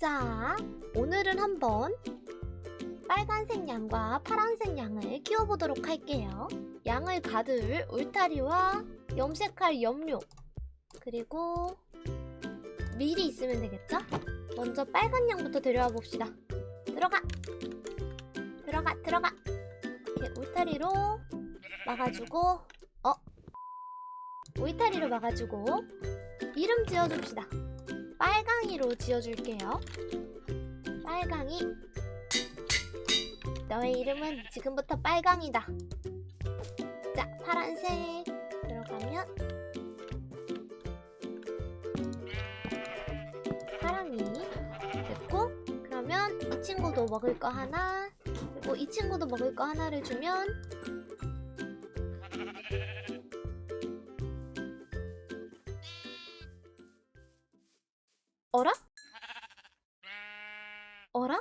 자, 오늘은 한번 빨간색 양과 파란색 양을 키워보도록 할게요. 양을 가둘 울타리와 염색할 염료, 그리고 밀이 있으면 되겠죠? 먼저 빨간 양부터 데려와 봅시다. 들어가! 들어가, 들어가! 이렇게 울타리로 막아주고, 어? 울타리로 막아주고, 이름 지어줍시다. 빨강이로 지어줄게요. 빨강이. 너의 이름은 지금부터 빨강이다. 자, 파란색 들어가면 파랑이 됐고 그러면 이 친구도 먹을 거 하나 그리고 이 친구도 먹을 거 하나를 주면 어라? 어라?